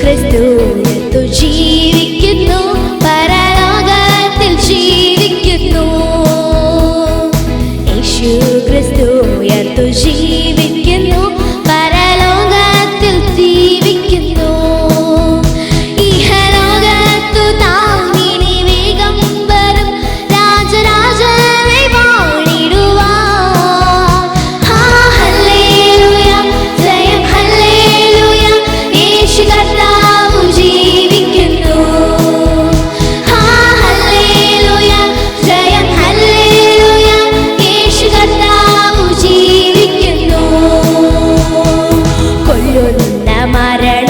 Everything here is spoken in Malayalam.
Cristo. ചൊല്ലുന്ന മരണം